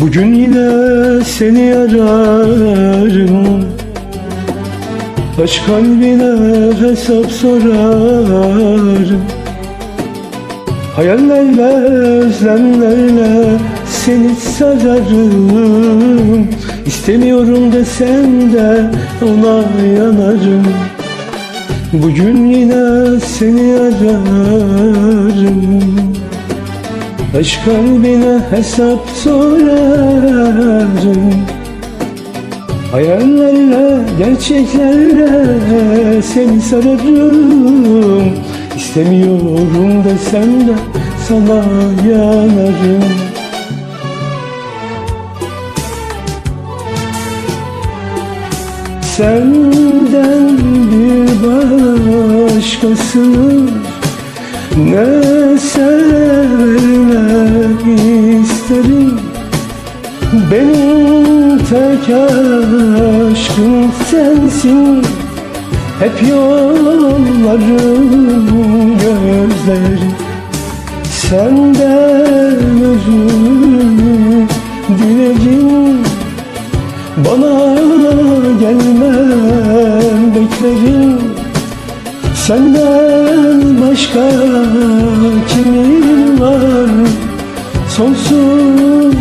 Bugün yine seni ararım. Aç kalbine hesap sorarım. Hayallerle, özlemlerle seni sararım. İstemiyorum desem de ona yanarım. Bugün yine seni ararım Aç kalbine hesap sorarım. Hayallerle, gerçeklerle seni sararım. İstemiyorum desem de sana yanarım. Senden bir başkasını ne sevmek Benim tek aşkım sensin. Hep yollarım gözlerim Senden özür dilerim Bana gelmem beklerim Senden başka kimin var Sonsuz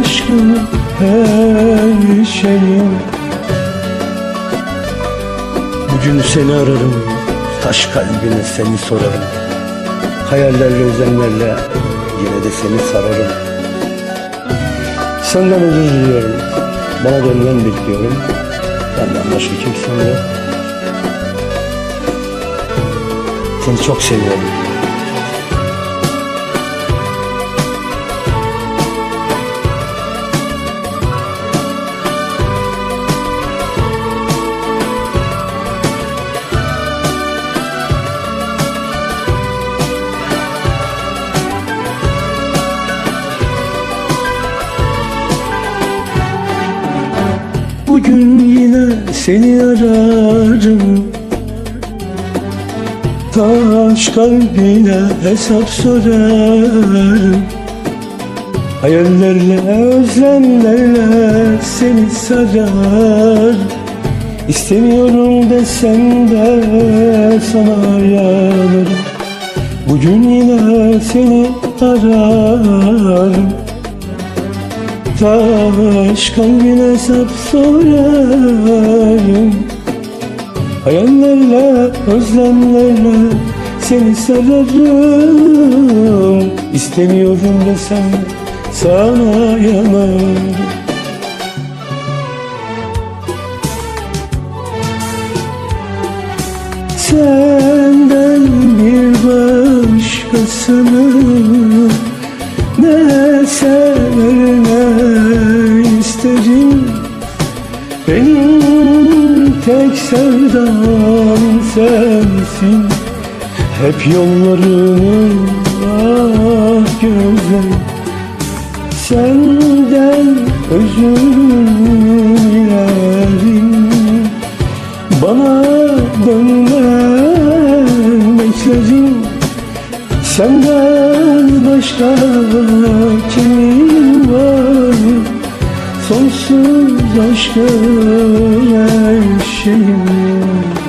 aşkım her şeyim Bugün seni ararım Taş kalbine seni sorarım. Hayallerle özenlerle Yine de seni sararım. Senden özür diliyorum. Bana dönmen bekliyorum. Benden başka kimsem yok. Seni çok seviyorum. Bugün yine seni ararım. Taş kalbine hesap sorarım. Hayallerle, özlemlerle seni sarar. İstemiyorum desem de sana yanarım Bugün yine seni ararım Taş kalbine hesap sorarım Hayallerle, özlemlerle seni sararım İstemiyorum desem sana yanarım. Senden bir başkasını ne sever Benim tek sevdam sensin. Hep yollarını ah gözlerim Senden özür dilerim. Bana dönmen beklerim Senden başka kimin var Sonsuz aşkı her şeyim